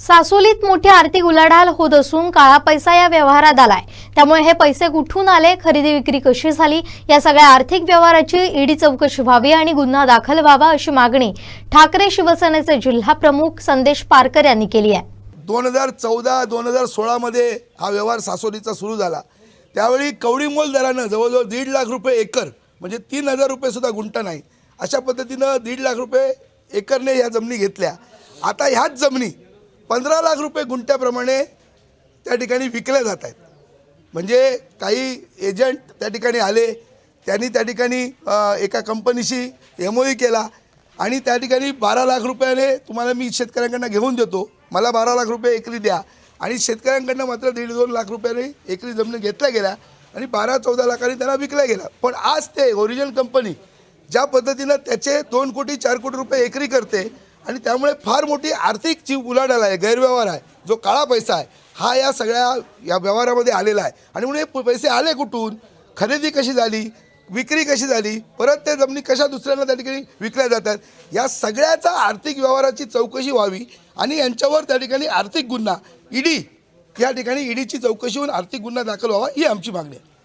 सासोलीत मोठी आर्थिक उलाढाल होत असून काळा पैसा या व्यवहारात आलाय. त्यामुळे हे पैसे कुठून आले खरेदी विक्री कशी झाली या सगळ्या आर्थिक व्यवहाराची ईडी चौकशी व्हावी आणि गुन्हा दाखल व्हावा अशी मागणी ठाकरे शिवसेनेचे जिल्हा प्रमुख संदेश पारकर यांनी केली आहे. दोन हजार चौदा दोन हजार सोळामध्ये हा व्यवहार सासोलीचा सुरू झाला. त्यावेळी कवडीमोल दरानं जवळजवळ दीड लाख रुपये एकर म्हणजे तीन हजार रुपयेसुद्धा गुंठा नाही. अशा पद्धतीनं दीड लाख रुपये एकरने ह्या जमिनी घेतल्या. आता ह्याच जमिनी पंधरा लाख रुपये गुंठ्याप्रमाणे त्या ठिकाणी विकल्या जात आहेत. म्हणजे काही एजंट त्या ठिकाणी आले त्यांनी त्या ठिकाणी एका कंपनीशी एम केला आणि त्या ठिकाणी बारा लाख रुपयाने तुम्हाला मी शेतकऱ्यांकडनं घेऊन देतो. मला बारा लाख रुपये एकरी द्या. आणि शेतकऱ्यांकडनं मात्र दीड दोन लाख रुपयाने एकरी जमीन घेतल्या गेल्या आणि बारा चौदा लाखांनी त्यांना विकल्या गेल्या. पण आज ते ओरिजिनल कंपनी ज्या पद्धतीनं त्याचे दोन कोटी चार कोटी रुपये एकरी करते आणि त्यामुळे फार मोठी आर्थिक जी उलाढाल आहे गैरव्यवहार आहे. जो काळा पैसा आहे हा या सगळ्या या व्यवहारामध्ये आलेला आहे. आणि म्हणून हे पैसे आले कुठून? खरेदी कशी झाली? विक्री कशी झाली? परत त्या जमिनी कशा दुसऱ्यांना त्या ठिकाणी विकल्या जातात? या सगळ्याचा आर्थिक व्यवहाराची चौकशी व्हावी आणि यांच्यावर त्या ठिकाणी आर्थिक गुन्हा ईडी या ठिकाणी ईडीची चौकशी होऊन आर्थिक गुन्हा दाखल व्हावा ही आमची मागणी आहे.